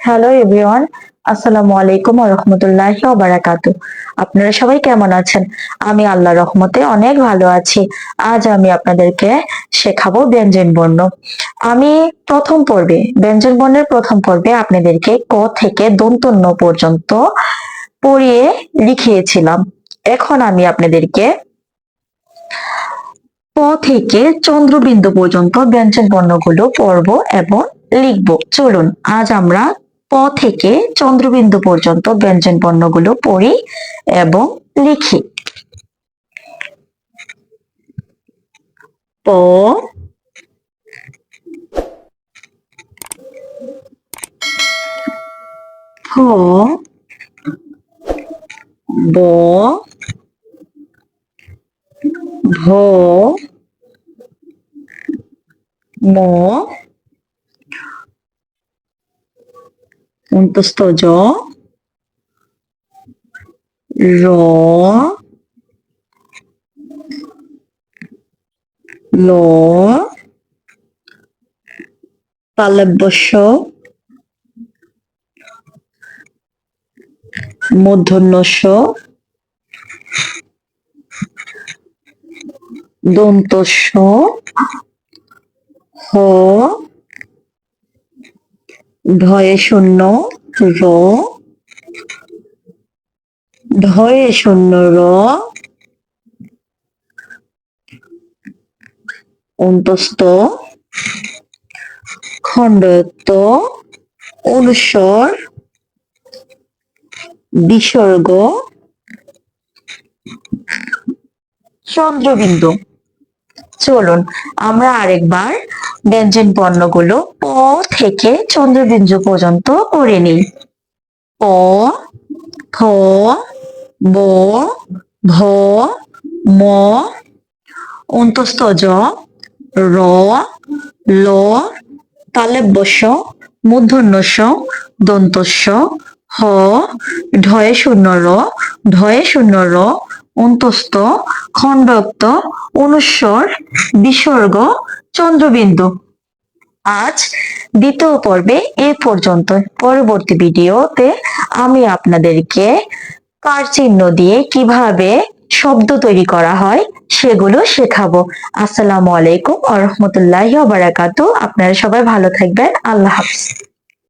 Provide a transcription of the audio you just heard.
Hello everyone আসসালামু আলাইকুম রহমতুল্লাহি বারাকাতু আপনারা সবাই কেমন আছেন? আমি আল্লাহ রহমতে অনেক ভালো আছি। আজ আমি আপনাদেরকে শেখাবো ব্যঞ্জন বর্ণ। আমি প্রথম পর্বে, ব্যঞ্জন বর্ণের প্রথম পর্বে আপনাদেরকে ক থেকে দন্তন্য পর্যন্ত পড়িয়ে লিখিয়েছিলাম। এখন আমি আপনাদেরকে প থেকে চন্দ্রবিন্দু পর্যন্ত ব্যঞ্জন বর্ণগুলো পড়ব এবং লিখব। চলুন, আজ আমরা প থেকে চন্দ্রবিন্দু পর্যন্ত ব্যঞ্জন বর্ণগুলো পড়ি এবং লিখি। প ফ ব ভ ম অন্তস্থ জ র ল তালব্যস্য মূর্ধন্যস্য দন্তস্য হ ঢয়ে শূন্য র শূন্য র অন্তস্থ খণ্ডত্ব অনুস্বর বিসর্গ চন্দ্রবিন্দু। চলুন আমরা আরেকবার ব্যঞ্জন বর্ণগুলো প থেকে চন্দ্রবিন্দু পর্যন্ত করে নিই। প ফ ব, ভ, ম অন্তস্থ জ র, ল তালেব্যস্য মূর্ধন্যস্য দন্তস্য, হ ঢয়ে শূন্য র ঢয়ে শূন্য র, অন্তস্থ খণ্ডক্ত অনুস্বর, বিসর্গ চন্দ্রবিন্দু। আজ দ্বিতীয় পর্বে এ পর্যন্ত। পরবর্তী ভিডিওতে আমি আপনাদেরকে কার চিহ্ন দিয়ে কীভাবে শব্দ তৈরি করা হয় সেগুলো শেখাবো। আসসালামু আলাইকুম আ রহমতুল্লাহ বারাকাতু আপনারা সবাই ভালো থাকবেন। আল্লাহ হাফিজ।